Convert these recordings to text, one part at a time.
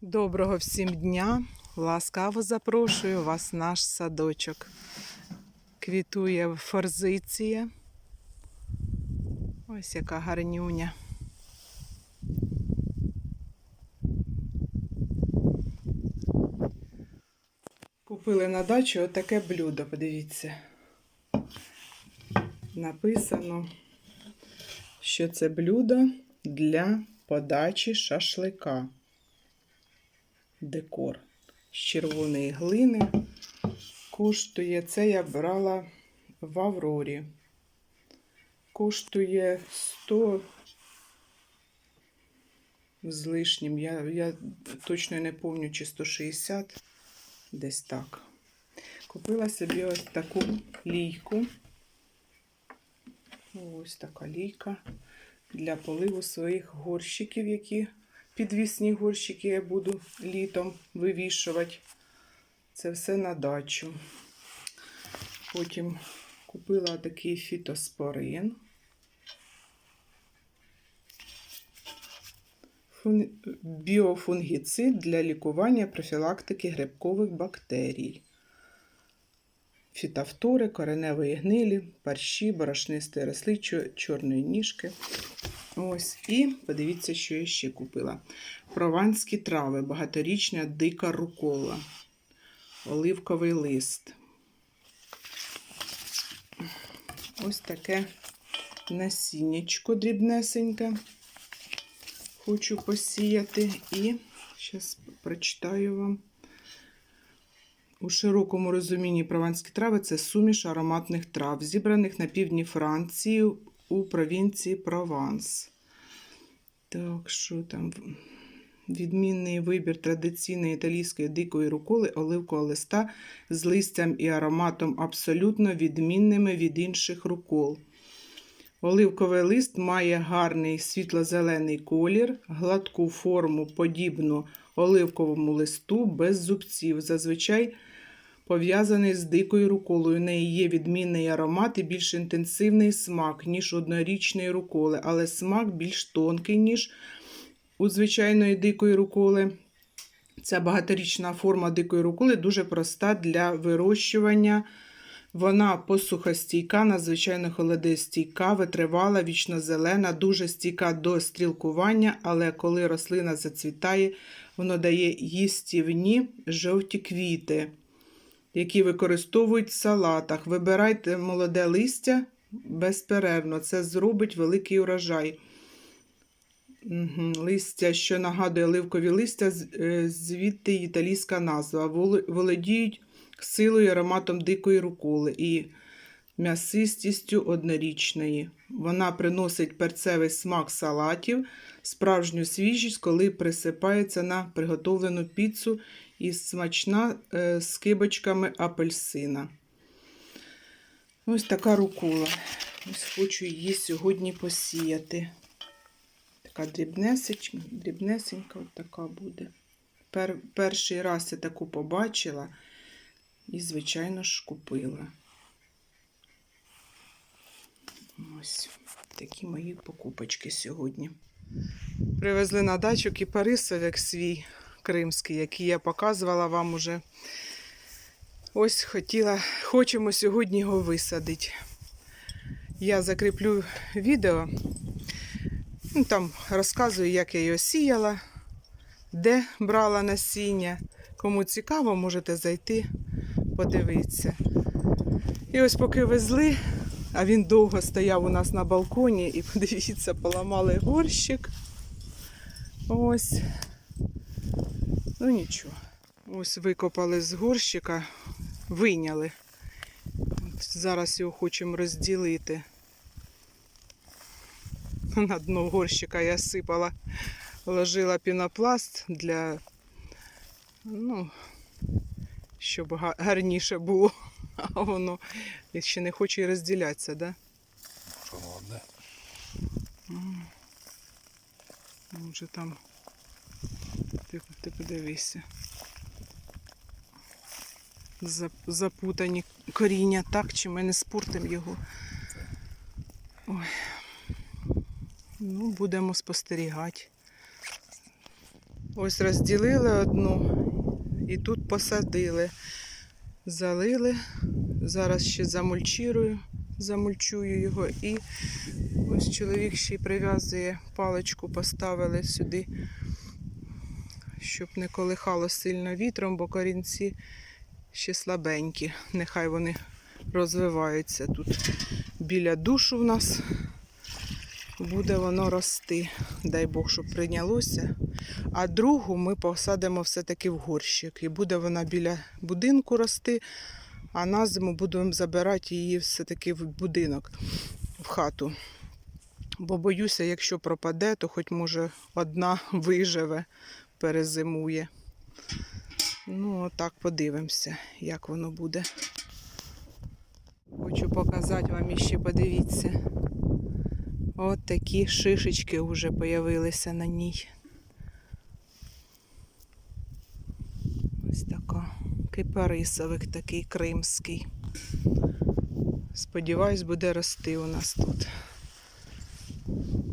Доброго всім дня! Ласкаво запрошую вас в наш садочок. Квітує форзиція. Ось яка гарнюня. Купили на дачу отаке блюдо, подивіться. Написано, що це блюдо для подачі шашлика декор з червоної глини. Коштує це я брала в Аврорі. Коштує 100 з лишнім. Я, я точно не пам'ятаю, чи 160, десь так. Купила собі ось таку лійку. Ось така лійка для поливу своїх горщиків, які підвісні горщики я буду літом вивішувати. Це все на дачу. Потім купила такий фітоспорин. Біофунгіцид для лікування профілактики грибкових бактерій. Фітофтори, кореневої гнилі, парші, борошнистої росли, чорної ніжки. Ось, і подивіться, що я ще купила. Прованські трави, багаторічна дика рукола, оливковий лист. Ось таке насіннячко дрібнесеньке. Хочу посіяти. І зараз прочитаю вам. У широкому розумінні прованські трави це суміш ароматних трав, зібраних на півдні Франції у провінції Прованс. Так, що там? Відмінний вибір традиційної італійської дикої руколи оливкового листа з листям і ароматом абсолютно відмінними від інших рукол. Оливковий лист має гарний світло-зелений колір, гладку форму, подібну оливковому листу без зубців. Зазвичай пов'язаний з дикою руколою. У неї є відмінний аромат і більш інтенсивний смак, ніж однорічної руколи, але смак більш тонкий, ніж у звичайної дикої руколи. Ця багаторічна форма дикої руколи дуже проста для вирощування. Вона посухостійка, надзвичайно холодостійка, витривала, вічнозелена, дуже стійка до стрілкування, але коли рослина зацвітає, воно дає їстівні жовті квіти, які використовують в салатах. Вибирайте молоде листя безперервно, це зробить великий урожай. Листя, що нагадує оливкові листя, е, звідти італійська назва. Володіють силою і ароматом дикої руколи і м'ясистістю однорічної. Вона приносить перцевий смак салатів, справжню свіжість, коли присипається на приготовлену піцу і смачна е, з кибочками апельсина. Ось така рукола. Ось хочу її сьогодні посіяти. Така дрібнесенька от така буде. Пер, перший раз я таку побачила і, звичайно ж, купила. Ось такі мої покупочки сьогодні. Привезли на дачу кіпарисовик свій кримський, який я показувала вам уже. Ось хотіла, хочемо сьогодні його висадити. Я закріплю відео. Ну, там розказую, як я його сіяла, де брала насіння. Кому цікаво, можете зайти, подивитися. І ось поки везли, а він довго стояв у нас на балконі, і подивіться, поламали горщик. Ось. Ну нічого. Ось викопали з горщика, вийняли. Зараз його хочемо розділити. На дно горщика я сипала, ложила пінопласт для, ну, щоб гарніше було. А воно ще не хоче і розділятися, да? Холодне. Може там. Ти, ти подивися. Запутані коріння, так, чи ми не спортимо його. Ой. Ну, будемо спостерігати. Ось розділили одну і тут посадили. Залили. Зараз ще замульчирую, замульчую його. І ось чоловік ще й прив'язує паличку, поставили сюди, щоб не колихало сильно вітром, бо корінці ще слабенькі. Нехай вони розвиваються тут біля душу в нас. Буде воно рости. Дай Бог, щоб прийнялося. А другу ми посадимо все-таки в горщик. І буде вона біля будинку рости, а на зиму будемо забирати її все-таки в будинок, в хату. Бо боюся, якщо пропаде, то хоч може одна виживе, перезимує. Ну, отак подивимося, як воно буде. Хочу показати вам іще, подивіться. От такі шишечки вже появилися на ній. Ось така. Кипарисовик такий кримський. Сподіваюсь, буде рости у нас тут.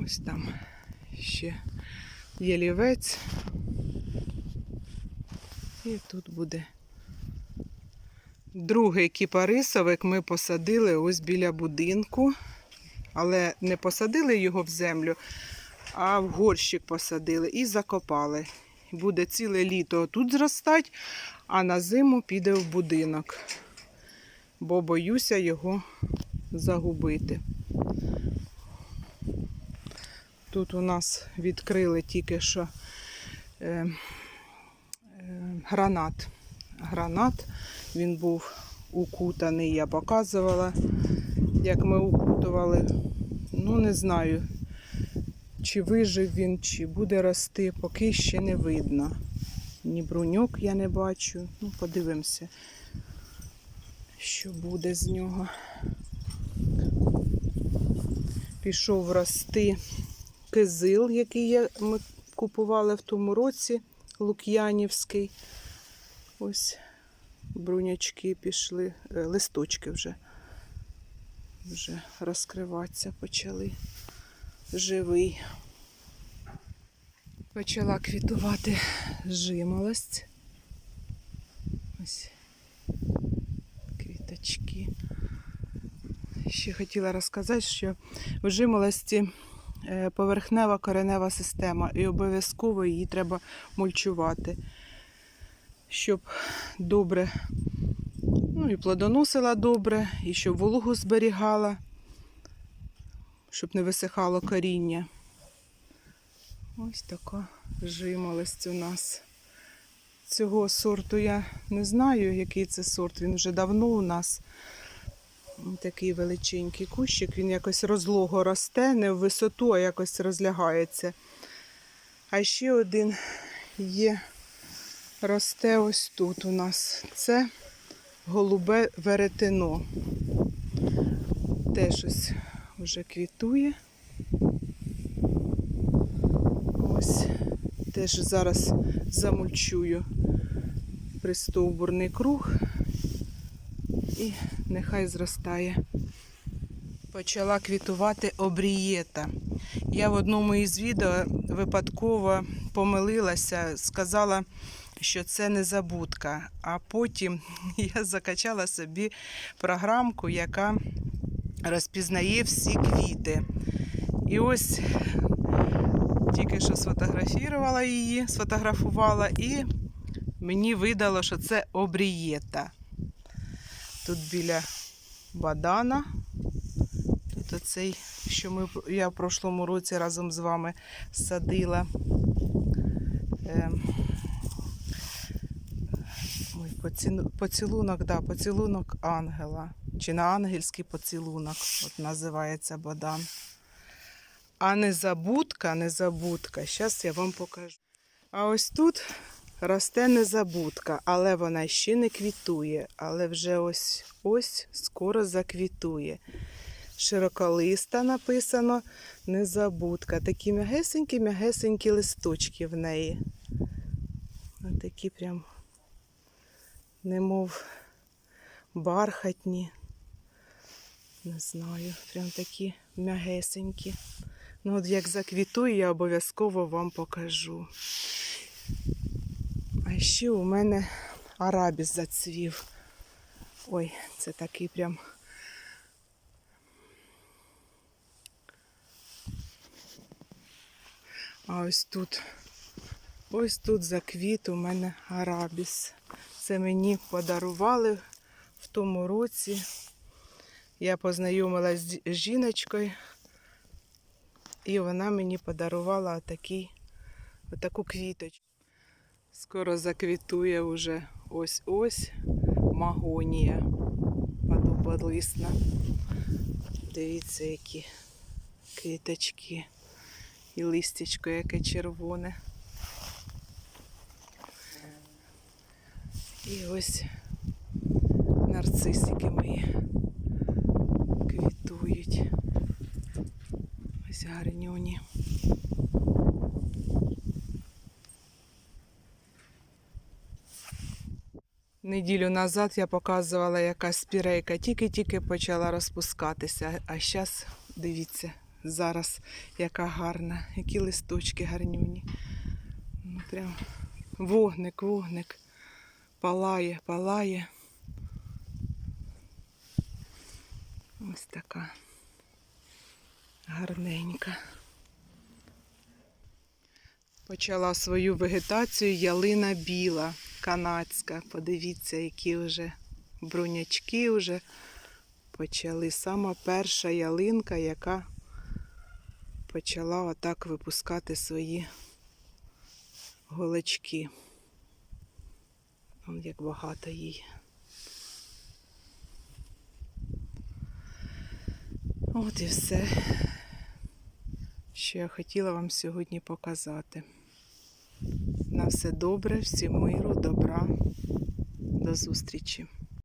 Ось там ще ялівець. І тут буде. Другий кіпарисовик ми посадили ось біля будинку але не посадили його в землю, а в горщик посадили і закопали. Буде ціле літо тут зростати, а на зиму піде в будинок, бо боюся його загубити. Тут у нас відкрили тільки що е, гранат. Гранат, він був укутаний, я показувала як ми укутували. Ну, не знаю, чи вижив він, чи буде рости, поки ще не видно. Ні бруньок я не бачу. Ну, подивимося, що буде з нього. Пішов рости кизил, який ми купували в тому році, Лук'янівський. Ось брунячки пішли, е, листочки вже вже розкриватися почали. Живий. Почала квітувати жимолость. Ось квіточки. Ще хотіла розказати, що в жимолості поверхнева коренева система і обов'язково її треба мульчувати, щоб добре Ну і плодоносила добре, і щоб вологу зберігала, щоб не висихало коріння. Ось така жимолость у нас. Цього сорту я не знаю, який це сорт. Він вже давно у нас. Такий величенький кущик, він якось розлого росте, не в висоту, а якось розлягається. А ще один є, росте ось тут у нас. Це голубе веретено. Теж ось вже квітує. Ось теж зараз замульчую пристовбурний круг і нехай зростає. Почала квітувати обрієта. Я в одному із відео випадково помилилася, сказала, що це незабудка. А потім я закачала собі програмку, яка розпізнає всі квіти. І ось тільки що сфотографувала її, сфотографувала, і мені видало, що це обрієта. Тут біля бадана. Тут оцей, що ми, я в прошлому році разом з вами садила. Ем, Ой, поцілунок, да, поцілунок ангела. Чи на ангельський поцілунок, от називається Бадан. А незабудка, незабудка, зараз я вам покажу. А ось тут росте незабудка, але вона ще не квітує, але вже ось ось скоро заквітує. Широколиста написано незабудка. Такі м'ягесенькі-м'ягесенькі листочки в неї. Ось такі прям немов бархатні. Не знаю, прям такі м'ягесенькі. Ну, от як заквітує, я обов'язково вам покажу. А ще у мене арабіс зацвів. Ой, це такий прям. А ось тут, ось тут заквіт у мене арабіс. Це мені подарували в тому році. Я познайомилась з з жіночкою, і вона мені подарувала отакий, отаку квіточку. Скоро заквітує уже ось-ось магонія подоболисна. Дивіться, які квіточки. І листячко яке червоне. І ось нарцисики мої квітують. Ось гарнюні. Неділю назад я показувала, яка спірейка тільки-тільки почала розпускатися. А зараз, дивіться, зараз яка гарна, які листочки гарнюні. Ну, прям вогник, вогник. Палає, палає. Ось така гарненька. Почала свою вегетацію ялина біла, канадська. Подивіться, які вже брунячки вже почали. Сама перша ялинка, яка почала отак випускати свої голочки. Вон як багато їй. От і все, що я хотіла вам сьогодні показати. На все добре, всім миру, добра. До зустрічі!